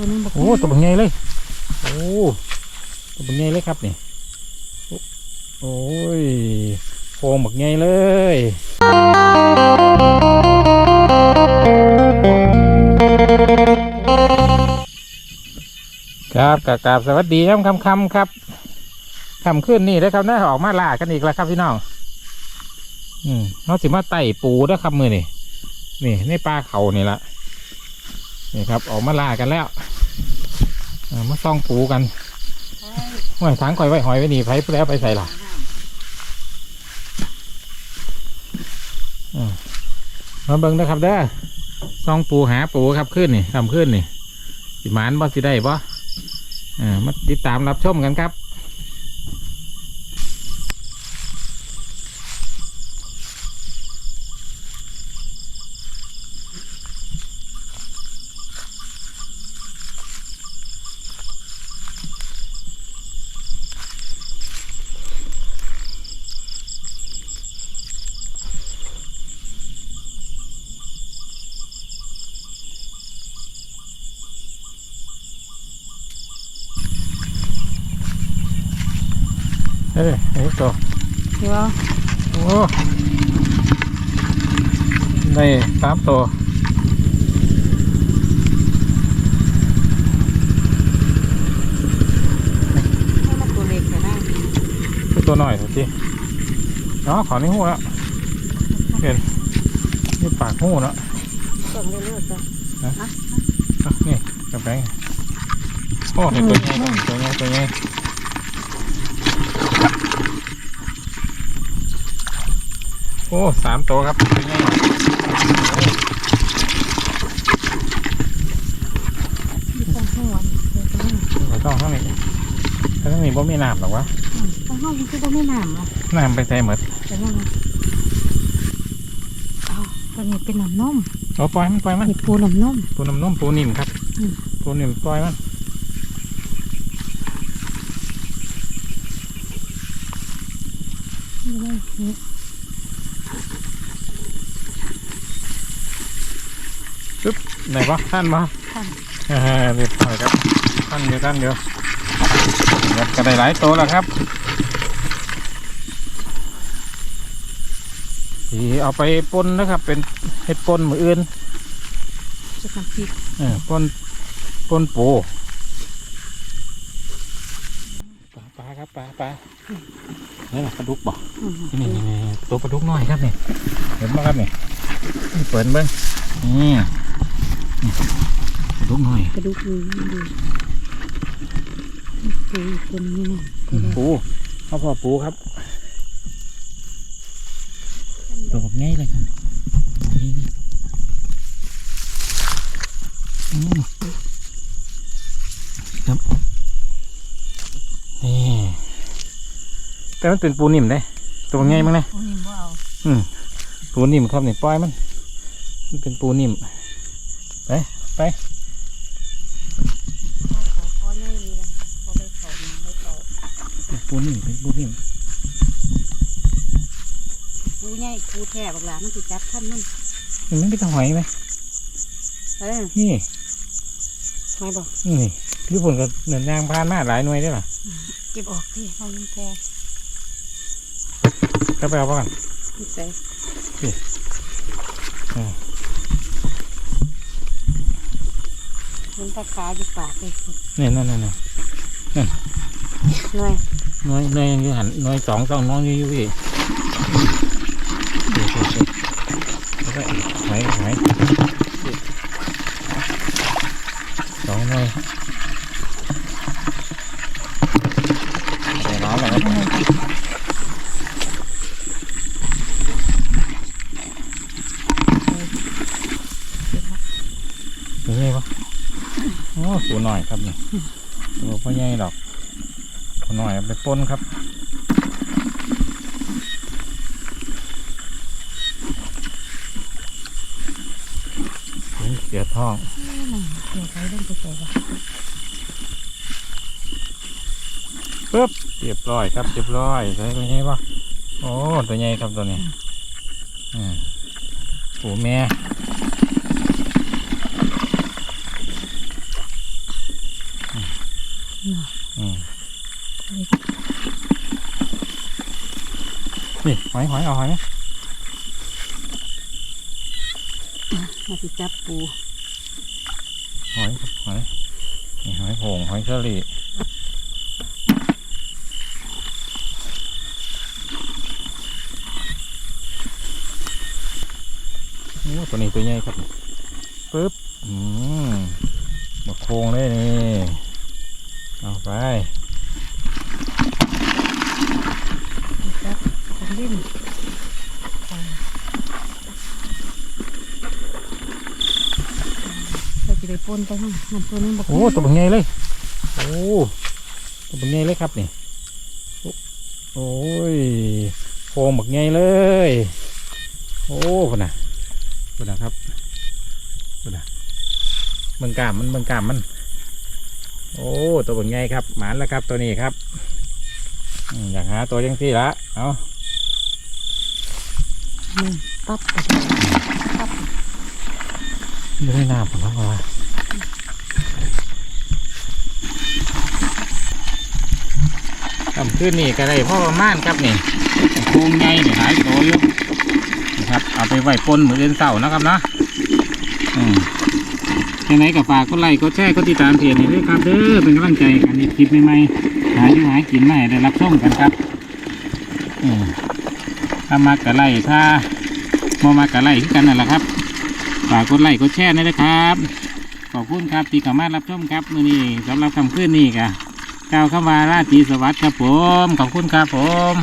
ตัวนึงบอกโอ้ตัวเป็นไงเลย โอ้ตัวเป็นไงเลยครับนี่ โอ้ยโฟงบักไงเลยครับกราบสวัสดีครับคำคำๆครับคำขึ้นนี่แล้วครับน่าออกมาล่ากันอีกแล้วครับพี่น้องอืมเราสิมาไต่ปูแล้วครับมือนี่นี่ในปลาเขานี่ละนี่ครับ ออกมาล่ากันแล้วเออ มาซ่องปูกันหอยถางข่อยไว้หอยไว้นี่ไผแล้วไปใส่ล่ะมาเบิ้งนะครับเด้อซ่องปูหาปูครับขึ้นนี่ทำขึ้นนี่สิหมานบ่สิได้บ่อ่ามาติดตามรับชมกันครับ เอ้ยเอ้ยตัวเดี๋ยวโอ้ได้สามตัวให้มันตัวเล็กแต่ได้คือตัวหน่อยสิทีเนาะขอนี่หูแล้วเห็นนี่ปากหูเนาะส่งเรื่อยๆจ้ะอะนี่กระแปงโอ้เห็นตัวใหญ่ครับตัวใหญ่ตัวใหญ่ โอ้สามตัวครับตัวใหญ่ต้องห้วนเดี๋ยวจะไม่ไม่ต้องเท่านี้ถ้าเท่านี้บ่มีน้ำหรอวะต้องห้วนมันคือบ่ไม่น้ำอะน้ำไปใส่หมดแต่ว่าเอาตัวนี้เป็นน้ำนมโอ้ปล่อยมันปล่อยมันปูน้ำนมปูน้ำนมปูนิ่มครับปูนิ่มปล่อยมัน นี่เลยนี่ไหนวะท่านวะท่านเออเรียบร้อยครับท่านเดียวท่านเดียวครับก็ได้หลายตัวแล้วครับสีเอาไปปนนะครับ เป็นเห็ดปนมืออื่นจะทำพริกเออปนปนปู ปลาปลาครับปลาปลานี่แหละปลาดุกบ่อืมนี่นี่นี่ตัวปลาดุกน้อยครับนี่เห็นไหมครับนี่นี่เปิดเบิ้งนี่นี่ปลาดุกน้อยกระดูกมือดูปูตัวนี้นะตัวแรกปูข้าวพอปูครับตัวแบบง่ายเลยครับนี่อืมครับนี่ แต่มันเป็นปูนิ่มเลยตัวง่ายมั้งนะปูนิ่มบ่เอาอืมปูนิ่มครับนี่ปล่อยมันมันเป็นปูนิ่มไปไปขอของ่ายดีเลยขอไปเขามาไปเขาเป็นปูนิ่มเป็นปูนิ่มปูง่ายปูแทบบักหลามันสิจับท่านมันมันไม่เป็นตะหอยไหมเออนี่ไม่บอกนี่คือผลกับเนินยางพานมาหลายหน่วยได้ป่ะเก็บออกที่ห้องแพร ก็ไปเอาป่ะกันนี่ใส่อืมมันตะขาอยู่ปากเลยนี่นั่นนั่นนั่นหน่อยหน่วยหน่วยยังอยู่หันหน่วยสองสองน้องอยู่อยู่พี่ดูดูดูแล้วก็หายหายสองหน่วยใส่ร้อนแล้วครับเป็นไงวะโอ้ ตัวหน่อยครับนี่ตัวพ่อใหญ่ดอกตัวหน่อยไปปนครับนี่เสียท้องเดี๋ยวใส่ลงไปใส่ว่าปึ๊บเรียบร้อยครับเรียบร้อยใส่ตัวใหญ่ปะโอ้ตัวใหญ่ครับตัวนี้อ่าปูแม่ น่ะ อืม นี่หอยหอยเอาหอยไหมมาสิจับปู หอยครับหอยนี่หอยโหงหอยเชอรี่โอ้ตัวนี้ตัวใหญ่ครับปึ๊บ อืมมาโคงเลยนี่ เอาไป จับ เป็นลิ้นเราจะได้ปนไปมั้งนั่นตัวนึงบอกโอ้ตัวเป็นไงเลย โอ้ตัวเป็นไงเลยครับนี่ โอ้ยโคงบักไงเลย โอ้คนน่ะคนน่ะครับคนน่ะเมืองกามมันเมืองกามมัน โอ้ตัวเป็นไงครับ หมานแล้วครับตัวนี้ครับอืมอยากหาตัวยังที่ละเอา นี่ปั๊บไม่ได้น้ำผมแล้วว่าทำขึ้นนี่ก็ได้พ่อประมาณครับนี่โคงใหญ่นี่หายโตอยู่นะครับ เอาไปไหว้ปนเหมือนเดินเสานะครับนะอืมยังไงกับฝากก็ไลค์ก็แชร์ก็ติดตามเพจนี่ด้วยครับเด้อเป็นกำลังใจกันในคลิปใหม่ๆหาอยู่หากินใหม่ได้รับชมกันครับอืม ถ้ามากระไลค์ถ้าโมมากระไรกันนั่นแหละครับฝากกดไลค์กดแชร์ด้วยนะครับ ขอบคุณครับที่สามารับชมครับมือนี้สำหรับคำขึ้นนี่กะกล่าวเข้ามาราตรีสวัสดิ์ครับผม ขอบคุณครับผม